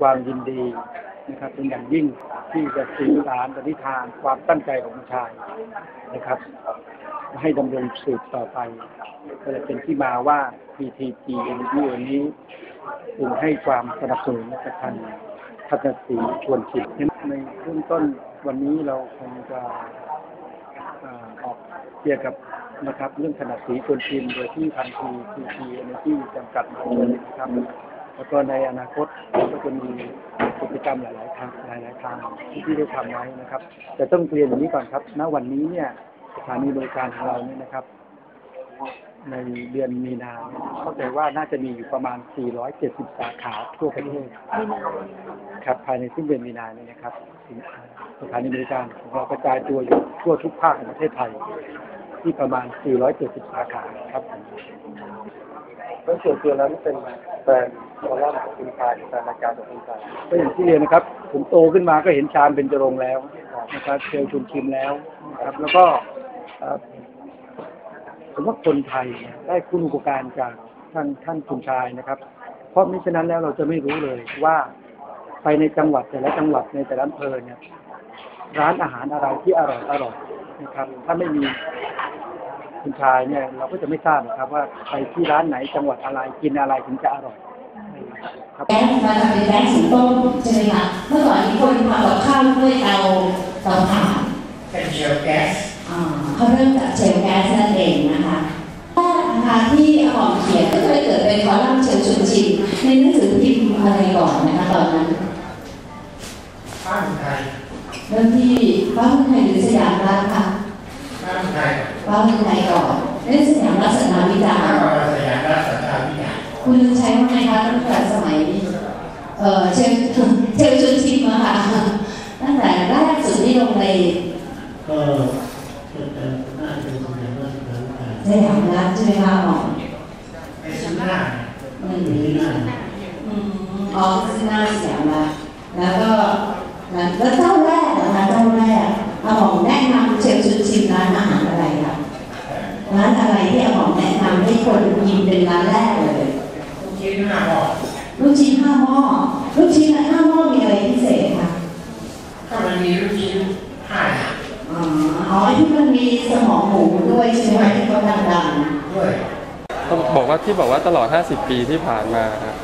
ความยินดีนะครับเป็นอย่างยิ่งที่จะสื่อสารปณิธานความตั้งใจของผู้ชายนะครับ ให้ดำรงสืบต่อไป ก็เลยเป็นที่มาว่า PTG Energy วันนี้จึงให้ความสนับสนุนกับทางพัฒนศรีชวนคิดในเบื้องต้นวันนี้เราคงจะออกเกี่ยวกับนะครับเรื่องขนาดสีชวนชิมโดยที่ทาง PTG Energy จำกัดมหาชนนะครับ แล้วก็ในอนาคตก็จะมีกิจกรรมหลาย ๆ ทางหลาย ๆ ทางที่ที่ได้ทำไว้นะครับ แต่ต้องเรียนอย่างนี้ก่อนครับ ณ วันนี้เนี่ยสถานีบริการของเราเนี่ยนะครับ ในเดือนมีนาเนี่ยเข้าใจว่าน่าจะมีอยู่ประมาณ 470 สาขาทั่วประเทศครับภายในสิ้นเดือนมีนาเนี่ยนะครับ สถานีบริการของเรากระจายตัวอยู่ทั่วทุกภาคของประเทศไทย ที่ประมาณ 470 สาขาครับผมแล้วส่วนตัวนั้นเป็นแฟน อลัมน์ของคุณชายแฟนรายการของคุณชายก็อย่างที่เรียนนะครับ ผมโตขึ้นมาก็เห็นชาญเป็นจรงแล้วนะครับเชลชุนชิมแล้วนะครับ แล้วก็ผมว่าคนไทยได้คุณอุปการจากท่านท่านคุณชายนะครับ เพราะมิฉะนั้นแล้วเราจะไม่รู้เลยว่าไปในจังหวัดแต่ละจังหวัดในแต่ละอำเภอเนี่ยร้านอาหารอะไรที่อร่อยอร่อยนะครับ ถ้าไม่มีคุณชายเนี่ย เราก็จะไม่ทราบนะครับ ว่าไปที่ร้านไหนจังหวัดอะไรกินอะไรถึงจะอร่อย แก๊สมาทำเป็นแก๊สสีต้มใช่ไหมคะเมื่อก่อนนี้คนทำกับข้าวด้วยเตาเตาถ่านเป็นเชลแก๊สอ่าเขาเริ่มจากเชลแก๊สนั่นเองนะคะแรกนะคะที่อาหอมเขียนก็เลยเกิดเป็นคอลัมน์เชลชวนชิมในหนังสือพิมพ์อะไรก่อนนะคะตอนนั้นข้าวไทยเริ่มที่บ้านเมืองไทยหรือสยามรัฐค่ะข้าวไทยบ้านเมืองไทยก่อนเล่นสยามรัฐสนาวิจารข้าวณ์สยามรัฐสันตาวิทยา คุณใช้ว่าไงคะตั้งแต่สมัยเออเชลเชลชวนชิมอะค่ะตั้งแต่แรกสุดที่ลงในก็เป็นน่านอย่างนั้นนะครับสยามรัฐใช่ไหมคะหมอซินหน้าอืมมีหน้าอ๋อซึ่งหน้าสยามรัฐแล้วก็แล้วเจ้าแรกนะคะเจ้าแรกอาหมองแนะนำเชฟชุดชิมร้านอาหารอะไรคะร้านอะไรที่อาหมองแนะนำให้คนกินเป็นร้านแรก นหน้าบอกลูกชิ้นห้าหม้อลูกชิ้นห้าหม้อมีอะไรพิเศษคะก็มันมีลูกชิ้นห้าอย่างอ๋ออ๋อที่มันมีสมองหมูด้วยใช่ไหมที่เขาดังๆด้วยต้องบอกว่าที่บอกว่าตลอด 50 ปีที่ผ่านมาครับ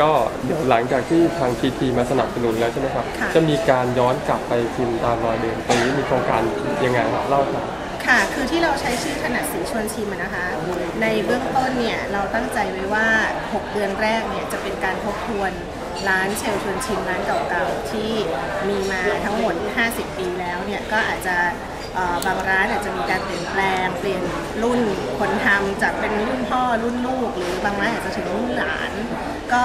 ก็เดี๋ยวหลังจากที่ทางทีทีมาสนับสนุนแล้วใช่ไหมครับค่ะจะมีการย้อนกลับไปพิมพ์ตามรอยเดิมตรงนี้มีโครงการยังไงครับเล่าครับ ค่ะ คือที่เราใช้ชื่อถนัดสีชวนชิมนะคะ ในเบื้องต้นเนี่ยเราตั้งใจไว้ว่า 6 เดือนแรกเนี่ยจะเป็นการทบทวนร้านเชลชวนชิมร้านเก่าๆ ที่มีมาทั้งหมด 50 ปีแล้วเนี่ยก็อาจจะบางร้านอาจจะมีการเปลี่ยนแปลงเปลี่ยนรุ่นคนทำจากเป็นรุ่นพ่อรุ่นลูก หรือบางร้านอาจจะถึงรุ่นหลาน ก็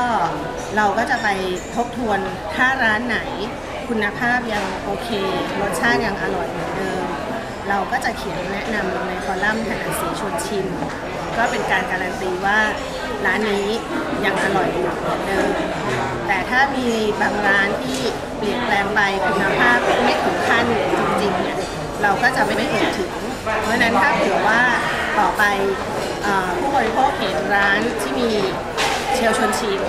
เราก็จะไปทบทวนถ้าร้านไหนคุณภาพยังโอเครสชาติยังอร่อยเหมือนเดิม เราก็จะเขียนแนะนำลงในคอลัมน์ถนัดสีชวนชิม ก็เป็นการการันตีว่าร้านนี้ยังอร่อยอยู่เหมือนเดิมแต่ถ้ามีบางร้านที่เปลี่ยนแปลงไปคุณภาพไม่ถึงขั้นจริงๆเนี่ยเราก็จะไม่ได้เอ่ยถึง เพราะฉะนั้นถ้าเผื่อว่าต่อไปผู้บริโภคเห็นร้านที่มีเชลชวนชิม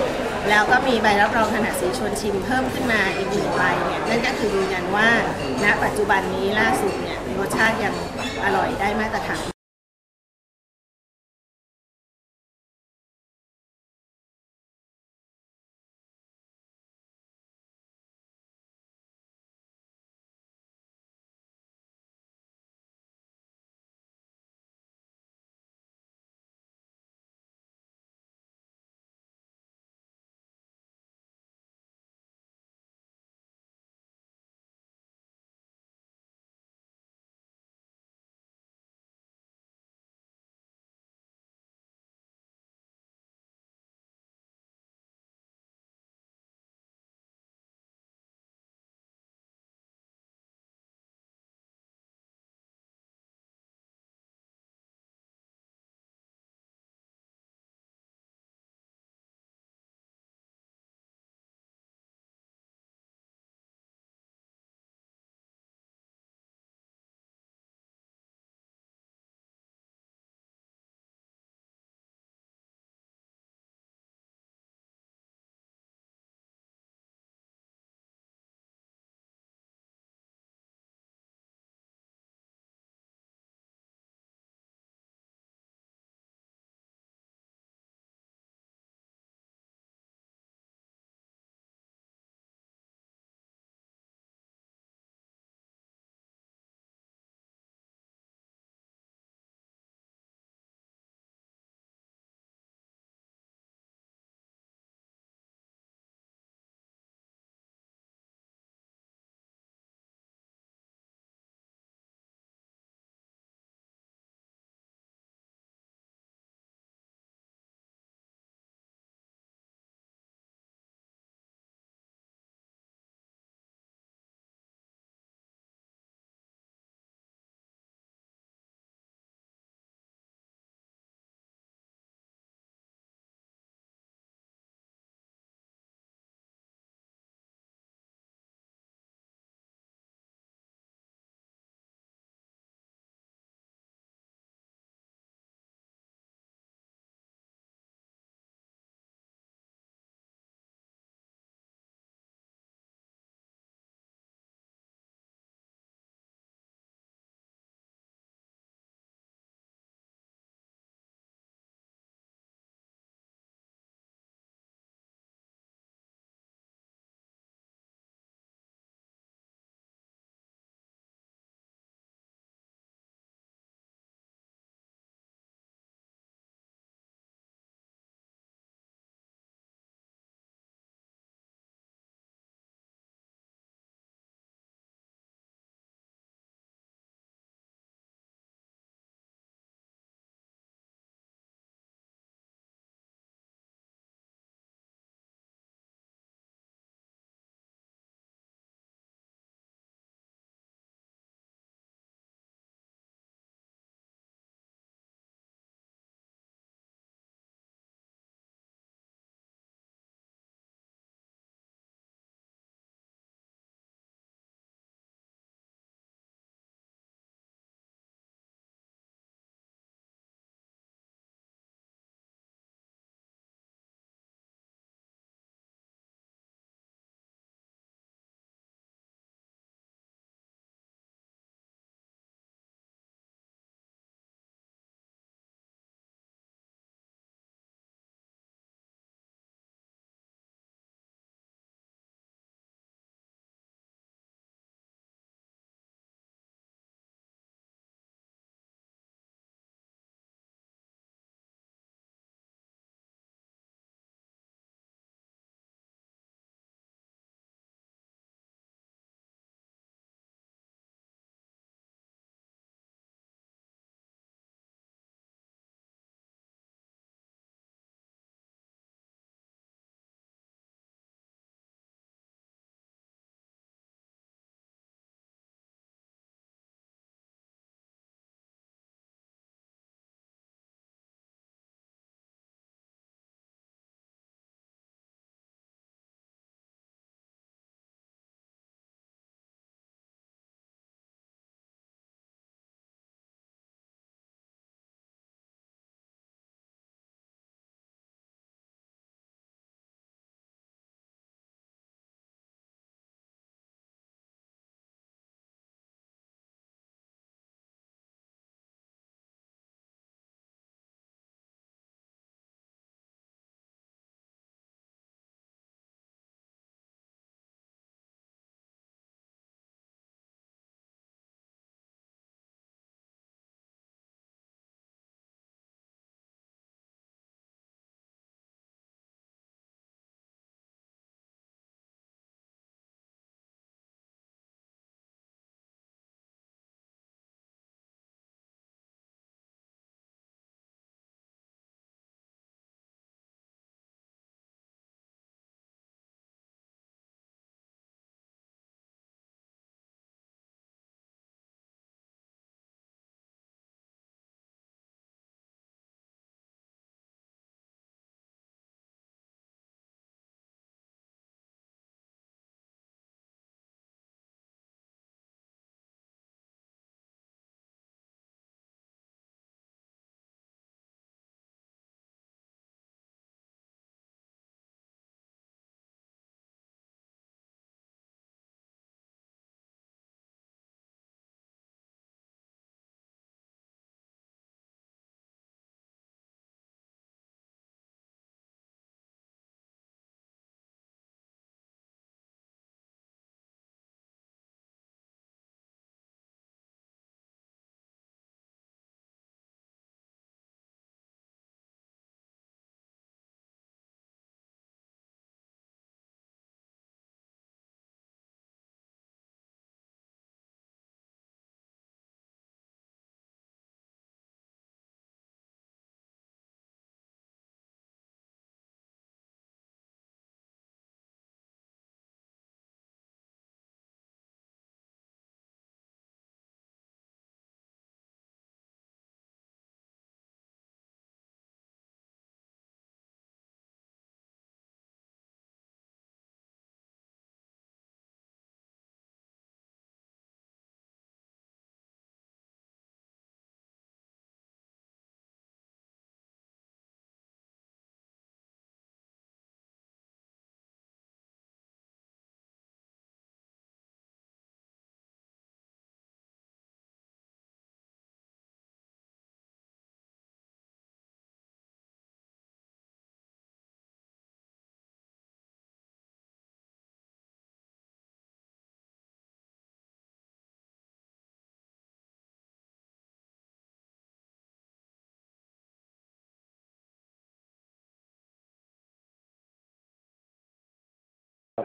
แล้วก็มีใบรับรองขนาดสีชวนชิมเพิ่มขึ้นมาอีกหนึ่งใบเนี่ยนั่นก็คือยืนยันว่าณปัจจุบันนี้ล่าสุดเนี่ยรสชาติยังอร่อยได้มาตรฐาน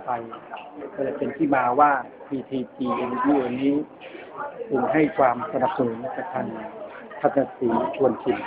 ไปก็เลยเป็นที่มาว่า PTT Energy วันนี้จึงให้ความสนับสนุนกับทางทัศนศรีชวนชิม